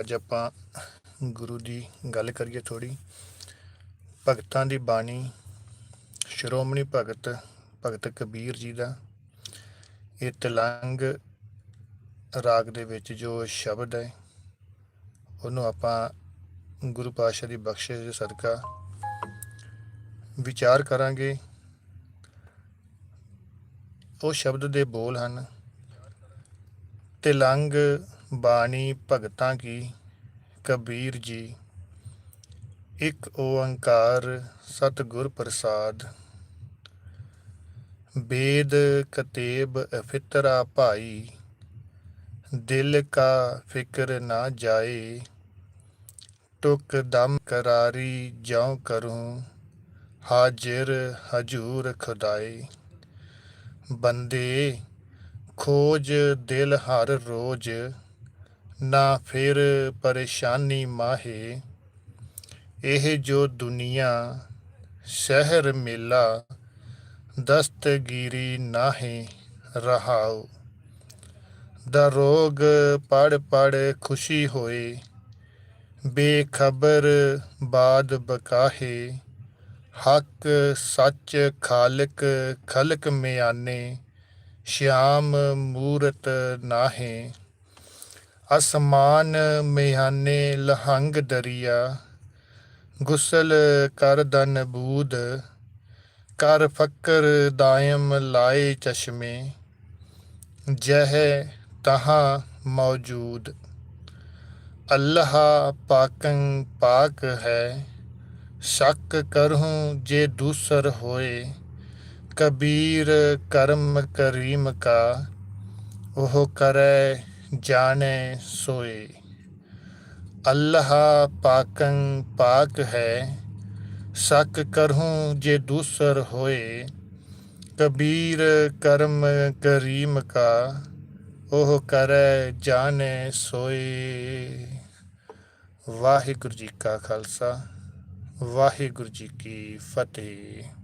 ਅੱਜ ਆਪਾਂ ਗੁਰੂ ਦੀ ਗੱਲ ਕਰੀਏ ਥੋੜੀ ਭਗਤਾਂ ਦੀ ਬਾਣੀ ਸ਼੍ਰੋਮਣੀ ਭਗਤ ਭਗਤ ਕਬੀਰ ਜੀ ਦਾ। ਇਹ ਤਲੰਗ ਰਾਗ ਦੇ ਵਿੱਚ ਜੋ ਸ਼ਬਦ ਹੈ, ਉਹਨੂੰ ਆਪਾਂ ਗੁਰੂ ਪਾਤਸ਼ਾਹ ਦੀ ਬਖਸ਼ਿਸ਼ ਦੇ ਸਦਕਾ ਵਿਚਾਰ ਕਰਾਂਗੇ। ਉਹ ਸ਼ਬਦ ਦੇ ਬੋਲ ਹਨ, ਤਿਲੰਗ ਬਾਣੀ ਭਗਤਾਂ ਕੀ? ਕਬੀਰ ਜੀ। ਇੱਕ ਓੰਕਾਰ ਸਤਿਗੁਰ ਪ੍ਰਸਾਦ। ਬੇਦ ਕਤੇਬ ਫਿਤਰਾ ਭਾਈ। ਦਿਲ ਕਾ ਫਿਕਰ ਨਾ ਜਾਏ। ਟੁਕ ਦਮ ਕਰਾਰੀ ਜਿਉ ਕਰੂੰ। ਹਾਜ਼ਰ ਹਜੂਰ ਖੁਦਾਏ। ਬੰਦੇ ਖੋਜ ਦਿਲ ਹਰ ਰੋਜ਼। ਨਾ ਫਿਰ ਪਰੇਸ਼ਾਨੀ ਮਾਹੇ। ਇਹ ਜੋ ਦੁਨੀਆ, ਸ਼ਹਿਰ ਮੇਲਾ, ਦਸਤਗੀਰੀ ਨਾਹੀ ਰਹਾਉ। ਦਾ ਰੋਗ ਪੜ ਪੜ ਖੁਸ਼ੀ ਹੋਏ, ਬੇਖਬਰ ਬਾਦ ਬਕਾਹੇ। ਹੱਕ ਸੱਚ ਖਾਲਕ ਖਲਕ ਮਿਆਨੇ, ਸ਼ਿਆਮ ਮੂਰਤ ਨਾਹੇ। ਅਸਮਾਨ ਮਿਆਨੇ ਲਹੰਗ ਦਰਿਆ, ਗੁਸਲ ਕਰ ਦਨ ਬੂਦ, ਕਰ ਫਕਰ ਦਾਇਮ ਲਾਏ ਚਸ਼ਮੇ, ਜਹ ਤਹਾਂ ਮੌਜੂਦ, ਅੱਲਾਹ ਪਾਕੰ ਪਾਕ ਹੈ, ਸ਼ੱਕ ਕਰਹੂੰ ਜੇ ਦੂਸਰ ਹੋਏ, ਕਬੀਰ ਕਰਮ ਕਰੀਮ ਕਾ, ਉਹ ਕਰੈ ਜਾਣੇ ਸੋਏ। ਅੱਲਾਹ ਪਾਕੰ ਪਾਕ ਹੈ, ਸ਼ੱਕ ਕਰਹੂੰ ਜੇ ਦੂਸਰ ਹੋਏ। ਕਬੀਰ ਕਰਮ ਕਰੀਮ ਕਾ, ਉਹ ਕਰੈ ਜਾਣੇ ਸੋਏ। ਵਾਹਿਗੁਰੂ ਜੀ ਕਾ ਖਾਲਸਾ, ਵਾਹਿਗੁਰੂ ਜੀ ਕੀ ਫਤਿਹ।